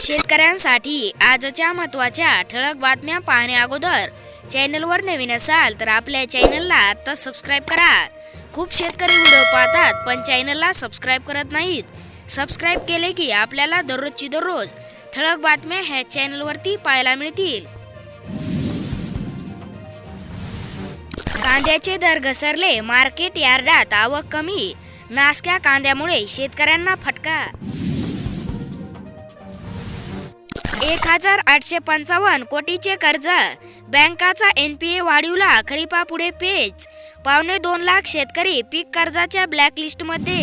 शेतकऱ्यांसाठी आजच्या महत्त्वाच्या ठळक बातम्या पाहण्या अगोदर चॅनलवर नवीन असाल तर आपल्या चॅनलला आता सबस्क्राईब करा. खूप शेतकरी व्हिडिओ पाहतात पण चॅनलला सबस्क्राईब करत नाहीत. सबस्क्राईब केले की आपल्याला दररोजची दररोज ठळक बातम्या ह्या चॅनलवरती पाहायला मिळतील. कांद्याचे दर घसरले मार्केट यार्डात आवक कमी. नासक्या कांद्यामुळे शेतकऱ्यांना फटका एक हजार आठशे पंचावन्न कोटीचे कर्ज. बँकाचा एन पी ए वाढीवला खरीपापुढे पेच. पावणे दोन लाख शेतकरी पीक कर्जाच्या ब्लॅकलिस्टमध्ये.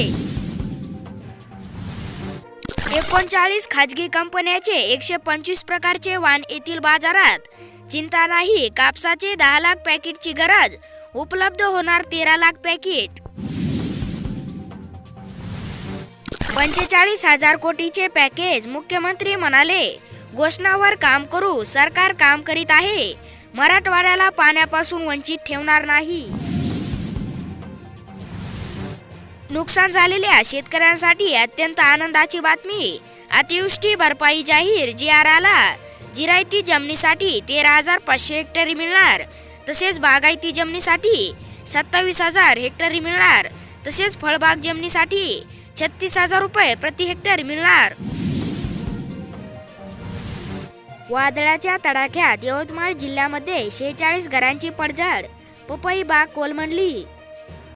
एकोणचाळीस खाजगी कंपन्याचे एकशे पंचवीस प्रकारचे वाण येथील बाजारात. चिंता नाही कापसाचे दहा लाख पॅकेटची गरज. उपलब्ध होणार तेरा लाख पॅकेट. पंचेचाळीस हजार कोटीचे पॅकेज मुख्यमंत्री म्हणाले. घोषणावर काम करू सरकार काम करीत आहे. मराठवाड्याला पाण्यापासून वंचित ठेवणार नाही. नुकसान झालेल्या शेतकऱ्यांसाठी अत्यंत आनंदाची बातमी. अतिवृष्टी भरपाई जाहीर जी आर आला. जिरायती जमिनीसाठी तेरा हजार पाचशे हेक्टरी मिळणार. तसेच बागायती जमिनीसाठी सत्तावीस हजार हेक्टरी मिळणार. तसेच फळबाग जमिनीसाठी छत्तीस हजार रुपये प्रति हेक्टर मिळणार. वादळाच्या तडाख्यात यवतमाळ जिल्ह्यामध्ये शेहेचाळीस घरांची पडझड पपई बाग कोलमडली.